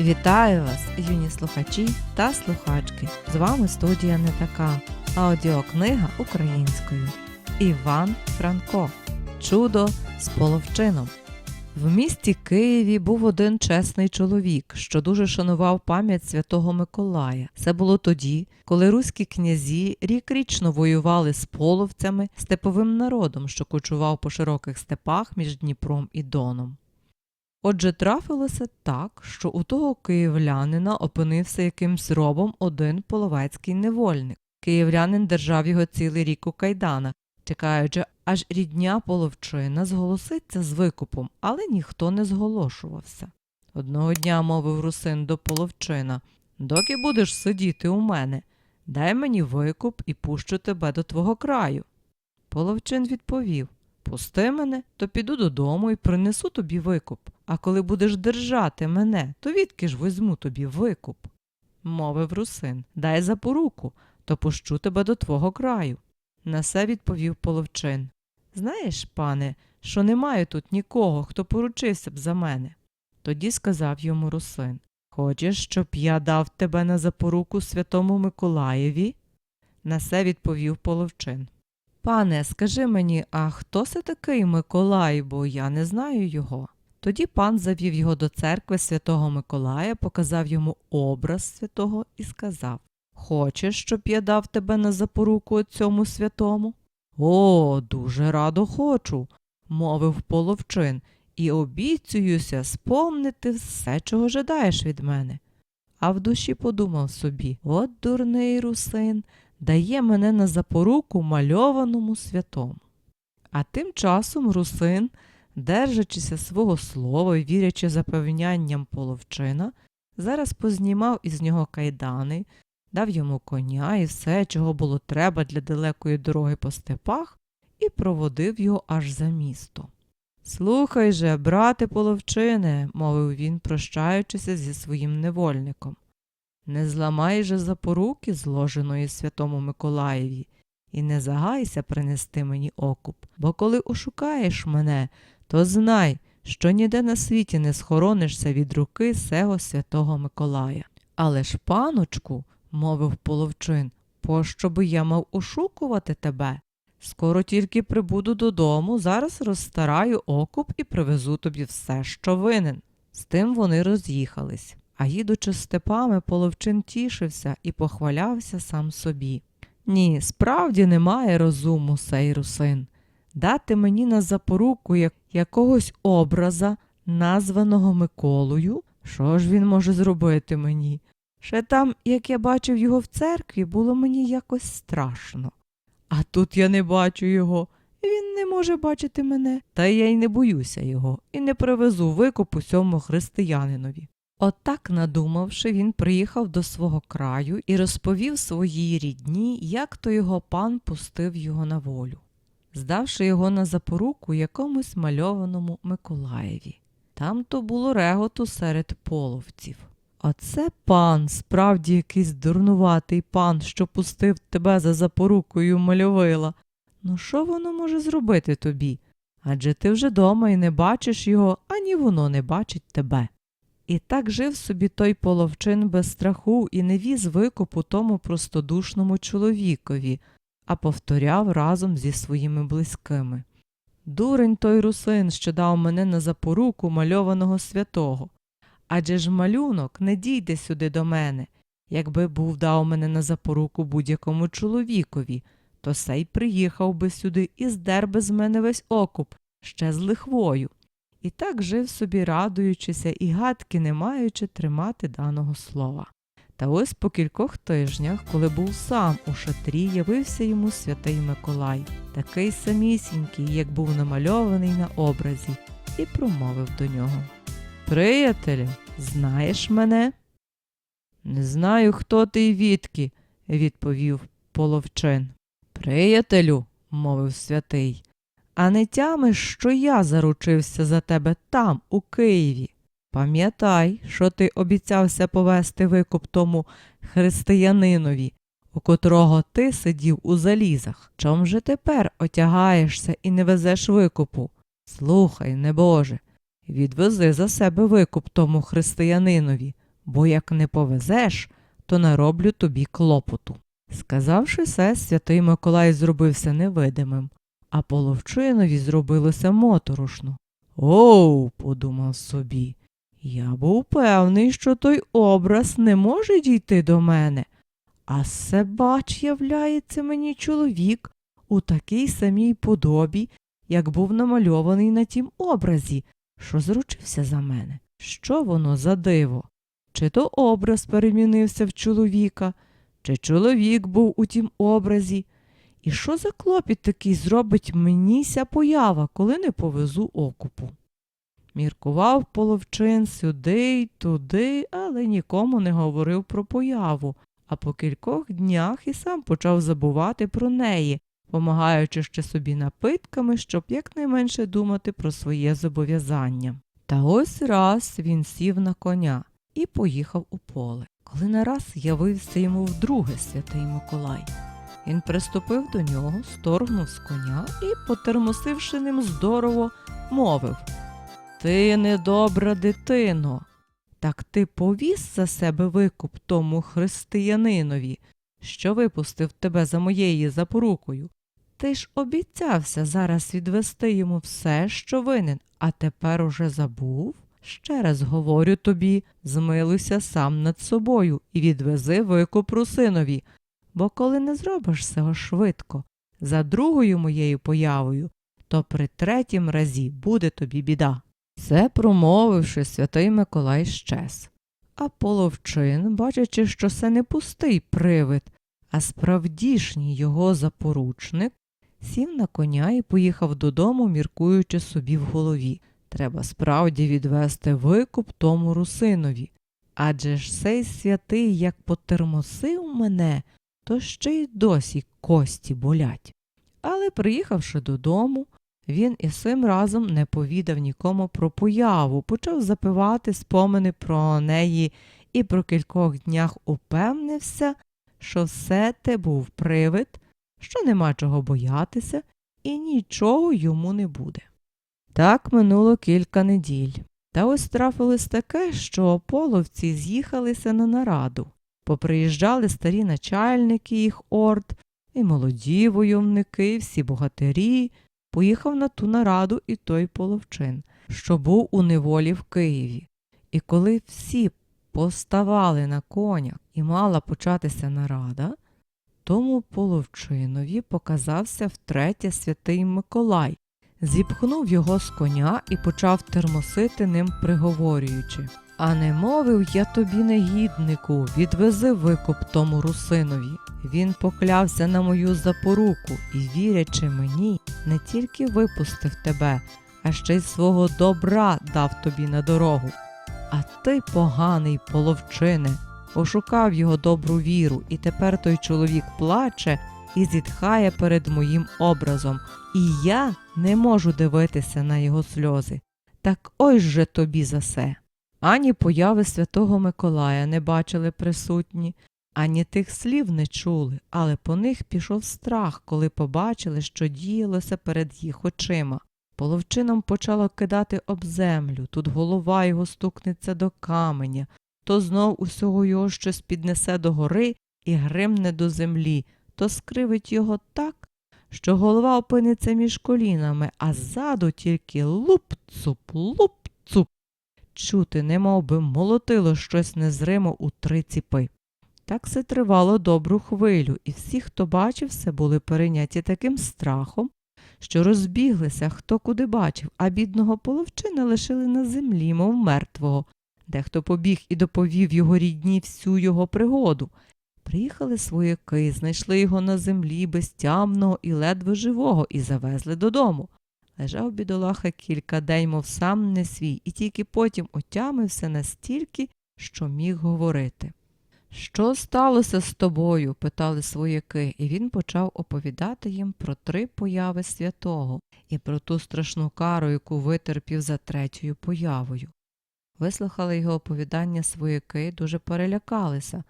Вітаю вас, юні слухачі та слухачки. З вами студія не така. Аудіокнига українською. Іван Франко. Чудо з половчином. В місті Києві був один чесний чоловік, що дуже шанував пам'ять святого Миколая. Це було тоді, коли руські князі рік-річно воювали з половцями, степовим народом, що кочував по широких степах між Дніпром і Доном. Отже, трапилося так, що у того київлянина опинився якимсь робом один половецький невольник. Київлянин держав його цілий рік у кайданах, чекаючи, аж рідня половчина зголоситься з викупом, але ніхто не зголошувався. Одного дня мовив русин до половчина доки будеш сидіти у мене, дай мені викуп і пущу тебе до твого краю. Половчин відповів Пусти мене, то піду додому і принесу тобі викуп. А коли будеш держати мене, то відки ж візьму тобі викуп. Мовив русин, дай запоруку, то пущу тебе до твого краю. На це відповів половчин. Знаєш, пане, що не маю тут нікого, хто поручився б за мене. Тоді сказав йому русин Хочеш, щоб я дав тебе на запоруку святому Миколаєві? На це відповів половчин. Пане, скажи мені, а хто це такий Миколай, бо я не знаю його. Тоді пан завів його до церкви святого Миколая, показав йому образ святого і сказав Хочеш, щоб я дав тебе на запоруку цьому святому? О, дуже радо хочу, мовив половчин, і обіцююся спомнити все, чого жадаєш від мене. А в душі подумав собі от дурний русин, дає мене на запоруку мальованому святому. А тим часом русин, держачися свого слова і вірячи запевнянням половчина, зараз познімав із нього кайдани, дав йому коня і все, чого було треба для далекої дороги по степах, і проводив його аж за місто. Слухай же, брате половчине, мовив він, прощаючися зі своїм невольником. Не зламай же запоруки, зложеної святому Миколаєві, і не загайся принести мені окуп, бо коли ошукаєш мене, то знай, що ніде на світі не схоронишся від руки сего святого Миколая. Але ж, паночку, мовив половчин, пощо би я мав ошукувати тебе? Скоро тільки прибуду додому, зараз розстараю окуп і привезу тобі все, що винен. З тим вони роз'їхались. А їдучи степами, половчин тішився і похвалявся сам собі. Ні, справді немає розуму, сей русин. Дати мені на запоруку як якогось образа, названого Миколою, що ж він може зробити мені? Ще там, як я бачив його в церкві, було мені якось страшно. А тут я не бачу його, він не може бачити мене, та я й не боюся його, і не привезу викуп усьому християнинові. Отак, надумавши, він приїхав до свого краю і розповів своїй рідні, як то його пан пустив його на волю, здавши його на запоруку якомусь мальованому Миколаєві. Там то було реготу серед половців. Оце пан, справді якийсь дурнуватий пан, що пустив тебе за запорукою мальовила. Ну що воно може зробити тобі? Адже ти вже дома і не бачиш його, ані воно не бачить тебе. І так жив собі той половчин без страху і не віз викупу тому простодушному чоловікові, а повторяв разом зі своїми близькими. Дурень той русин, що дав мене на запоруку мальованого святого. Адже ж малюнок не дійде сюди до мене. Якби був дав мене на запоруку будь-якому чоловікові, то сей приїхав би сюди і здер би з мене весь окуп, ще з лихвою. І так жив собі, радуючися і гадки не маючи тримати даного слова. Та ось по кількох тижнях, коли був сам у шатрі, явився йому святий Миколай, такий самісінький, як був намальований на образі, і промовив до нього Приятелю, знаєш мене? Не знаю, хто ти й відки, відповів половчин. Приятелю, мовив святий, а не тямиш, що я заручився за тебе там, у Києві. Пам'ятай, що ти обіцявся повести викуп тому християнинові, у котрого ти сидів у залізах. Чом же тепер отягаєшся і не везеш викупу? Слухай, небоже, відвези за себе викуп тому християнинові, бо як не повезеш, то нароблю тобі клопоту. Сказавши це, святий Миколай зробився невидимим, а половчинові зробилося моторошно. Оу, подумав собі, я був певний, що той образ не може дійти до мене. А се бач, являється мені чоловік у такій самій подобі, як був намальований на тім образі, що зручився за мене. Що воно за диво? Чи то образ перемінився в чоловіка, чи чоловік був у тім образі? І що за клопіт такий зробить мені ся поява, коли не повезу окупу? Міркував половчин сюди й туди, але нікому не говорив про появу, а по кількох днях і сам почав забувати про неї, помагаючи ще собі напитками, щоб якнайменше думати про своє зобов'язання. Та ось раз він сів на коня і поїхав у поле. Коли нараз явився йому вдруге святий Миколай. Він приступив до нього, сторгнув з коня і, потермосивши ним здорово, мовив Ти недобра дитино, так ти повіз за себе викуп тому християнинові, що випустив тебе за моєю запорукою. Ти ж обіцявся зараз відвести йому все, що винен, а тепер уже забув. Ще раз говорю тобі, змилуйся сам над собою і відвези викуп русинові, бо коли не зробиш цього швидко, за другою моєю появою, то при третім разі буде тобі біда. Це промовивши, святий Миколай щез. А половчин, бачачи, що це не пустий привид, а справдішній його запоручник, сів на коня і поїхав додому, міркуючи собі в голові. Треба справді відвести викуп тому русинові. Адже ж цей святий, як потермосив мене, то ще й досі кості болять. Але, приїхавши додому, він і цим разом не повідав нікому про появу, почав запивати спомини про неї і про кількох днях упевнився, що все те був привид, що нема чого боятися, і нічого йому не буде. Так минуло кілька неділь. Та ось трапилось таке, що половці з'їхалися на нараду. Поприїжджали старі начальники їх орд, і молоді войовники, всі богатирі. Поїхав на ту нараду і той половчин, що був у неволі в Києві. І коли всі поставали на конях і мала початися нарада, тому половчинові показався втретє святий Миколай, зіпхнув його з коня і почав термосити ним, приговорюючи А не мовив я тобі, негіднику, відвези викуп тому русинові. Він поклявся на мою запоруку і, вірячи мені, не тільки випустив тебе, а ще й свого добра дав тобі на дорогу. А ти, поганий половчине, ошукав його добру віру, і тепер той чоловік плаче і зітхає перед моїм образом, і я не можу дивитися на його сльози. Так ось же тобі за се. Ані появи святого Миколая не бачили присутні, ані тих слів не чули, але по них пішов страх, коли побачили, що діялося перед їх очима. Половчином почало кидати об землю, тут голова його стукнеться до каменя, то знов усього його щось піднесе до гори і гримне до землі, то скривить його так, що голова опиниться між колінами, а ззаду тільки луп-цуп, луп-цуп. Чути, немов би молотило щось незримо у три ціпи. Так це тривало добру хвилю, і всі, хто бачив це, були перейняті таким страхом, що розбіглися, хто куди бачив, а бідного половчина лишили на землі, мов мертвого. Дехто побіг і доповів його рідні всю його пригоду. Приїхали свояки, знайшли його на землі безтямного і ледве живого, і завезли додому. Лежав бідолаха кілька день, мов сам не свій, і тільки потім отямився настільки, що міг говорити. Що сталося з тобою? питали свояки, і він почав оповідати їм про три появи святого і про ту страшну кару, яку витерпів за третьою появою. Вислухали його оповідання свояки, дуже перелякалися.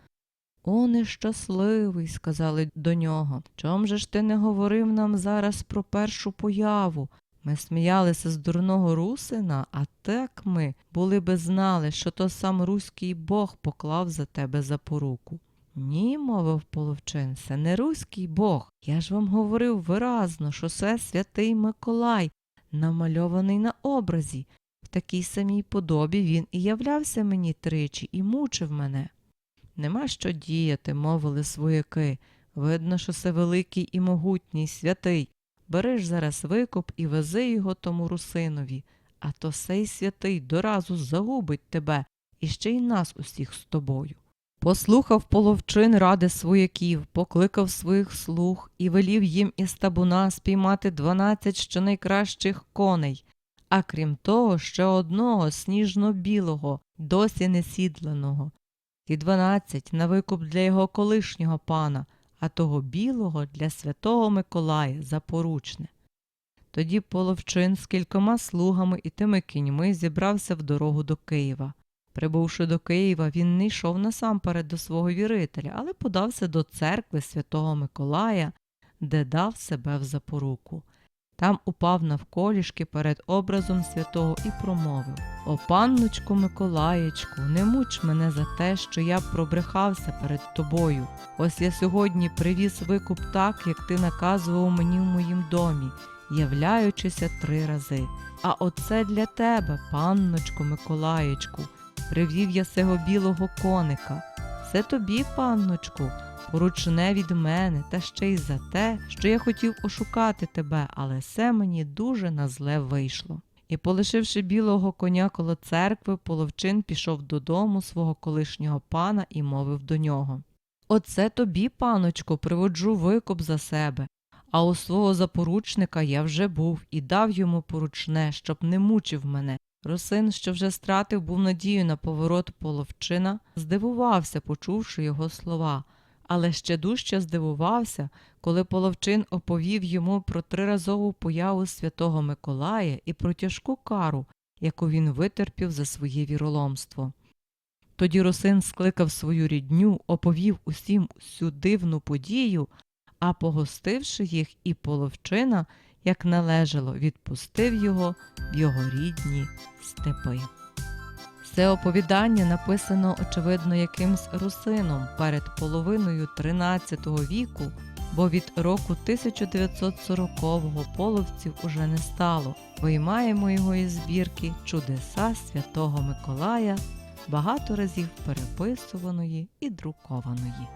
О, нещасливий, сказали до нього. Чом же ж ти не говорив нам зараз про першу появу? Ми сміялися з дурного русина, а так ми були би знали, що то сам руський бог поклав за тебе запоруку. Ні, мовив половчин, це не руський бог. Я ж вам говорив виразно, що це святий Миколай, намальований на образі. В такій самій подобі він і являвся мені тричі і мучив мене. Нема що діяти, мовили свояки. Видно, що це великий і могутній святий. Бери ж зараз викуп і вези його тому русинові, а то сей святий доразу загубить тебе і ще й нас усіх з тобою. Послухав половчин ради свояків, покликав своїх слуг і велів їм із табуна спіймати дванадцять щонайкращих коней, а крім того, ще одного сніжно-білого, досі не сідленого. Ті дванадцять на викуп для його колишнього пана, а того білого для святого Миколая запоручне. Тоді половчин з кількома слугами і тими кіньми зібрався в дорогу до Києва. Прибувши до Києва, він не йшов насамперед до свого вірителя, але подався до церкви святого Миколая, де дав себе в запоруку. Там упав навколішки перед образом святого і промовив О панночку Миколаєчку, не муч мене за те, що я пробрехався перед тобою. Ось я сьогодні привіз викуп так, як ти наказував мені в моїм домі, являючися три рази. А оце для тебе, панночку Миколаєчку, привів я сего білого коника. Це тобі, панночку, поручне від мене, та ще й за те, що я хотів ошукати тебе, але все мені дуже на зле вийшло. І, полишивши білого коня коло церкви, половчин пішов додому свого колишнього пана і мовив до нього Оце тобі, паночко, приводжу викуп за себе. А у свого запоручника я вже був і дав йому поручне, щоб не мучив мене. Росин, що вже стратив був надію на поворот половчина, здивувався, почувши його слова, але ще дужче здивувався, коли половчин оповів йому про триразову появу святого Миколая і про тяжку кару, яку він витерпів за своє віроломство. Тоді Росин скликав свою рідню, оповів усім цю дивну подію, а погостивши їх і половчина, як належало, відпустив його в його рідні степи. Це оповідання написано, очевидно, якимсь русином перед половиною XIII віку, бо від року 1940-го половців уже не стало. Виймаємо його із збірки Чудеса Святого Миколая, багато разів переписуваної і друкованої.